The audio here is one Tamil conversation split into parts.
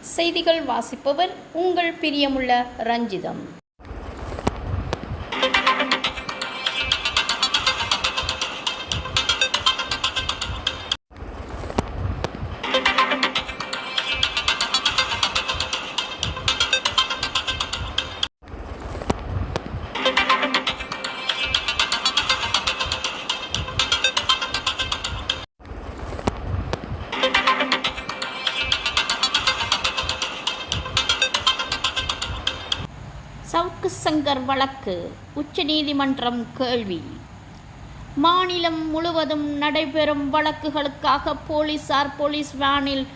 செய்திகள் வாசிப்பவர் உங்கள் பிரியமுள்ள ரஞ்சிதம். சவுக்கு சங்கர் வழக்கு உச்சநீதிமன்றம் கேள்வி. மாநிலம் முழுவதும் நடைபெறும் வழக்குகளுக்காக போலீசார் போலீஸ் வேனில்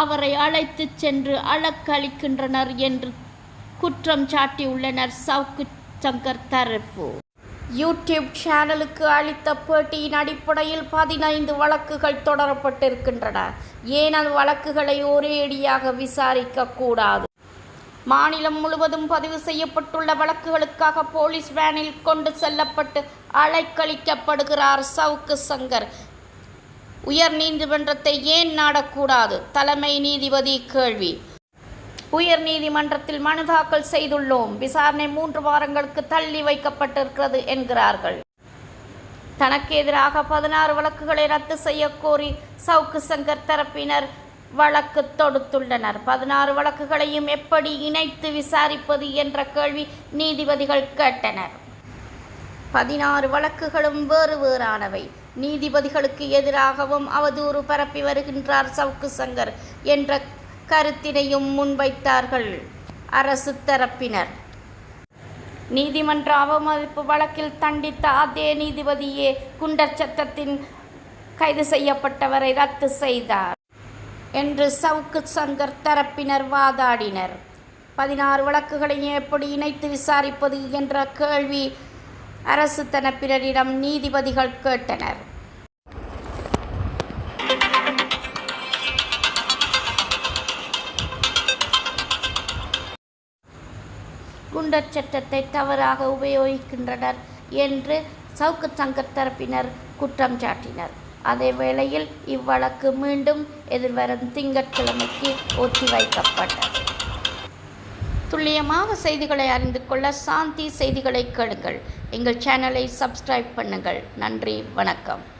அவரை அழைத்துச் சென்று அழக்களிக்கின்றனர் என்று குற்றம் சாட்டியுள்ளனர் சவுக்கு சங்கர் தரப்பு. யூடியூப் சேனலுக்கு அளித்த பேட்டியின் அடிப்படையில் பதினைந்து வழக்குகள் தொடரப்பட்டிருக்கின்றன. ஏனால் வழக்குகளை ஒரேடியாக விசாரிக்க கூடாது. மாநிலம் முழுவதும் பதிவு செய்யப்பட்டுள்ள வழக்குகளுக்காக போலீஸ் வேனில் கொண்டு செல்லப்பட்டு அலைக்கழிக்கப்படுகிறார் சவுக்கு சங்கர். உயர் நீதிமன்றத்தை ஏன் நாடக்கூடாது? தலைமை நீதிபதி கேள்வி. உயர் நீதிமன்றத்தில் மனு தாக்கல் செய்துள்ளோம். விசாரணை மூன்று வாரங்களுக்கு தள்ளி வைக்கப்பட்டிருக்கிறது என்கிறார்கள். தனக்கு எதிராக பதினாறு வழக்குகளை ரத்து செய்யக்கோரி சவுக்கு சங்கர் தரப்பினர் வழக்கு தொடுத்துள்ளனர். பதினாறு வழக்குகளையும் எப்படி இணைத்து விசாரிப்பது என்ற கேள்வி நீதிபதிகள் கேட்டனர். பதினாறு வழக்குகளும் வேறு வேறானவை. நீதிபதிகளுக்கு எதிராகவும் அவதூறு பரப்பி வருகின்றார் சவுக்கு சங்கர் என்ற கருத்தினையும் முன்வைத்தார்கள். அரசு தரப்பினர். நீதிமன்ற அவமதிப்பு வழக்கில் தண்டித்த அதே நீதிபதியே குண்டர் சட்டத்தின் கைது செய்யப்பட்டவரை ரத்து செய்தார். என்று சவுக்கு சங்கர் தரப்பினர் வாதாடினர். பதினாறு வழக்குகளையும் எப்படி இணைத்து விசாரிப்பது என்ற கேள்வி அரசு தரப்பினரிடம் நீதிபதிகள் கேட்டனர். குண்டர் சட்டத்தை தவறாக உபயோகிக்கின்றனர் என்று சவுக்கு சங்கர் தரப்பினர் குற்றம் சாட்டினர். அதே வேளையில் இவ்வழக்கு மீண்டும் எதிர்வரும் திங்கட்கிழமைக்கு ஒத்திவைக்கப்பட்டது. துல்லியமாக செய்திகளை அறிந்து கொள்ள சாந்தி செய்திகளை கேளுங்கள். எங்கள் சேனலை சப்ஸ்கிரைப் பண்ணுங்கள். நன்றி. வணக்கம்.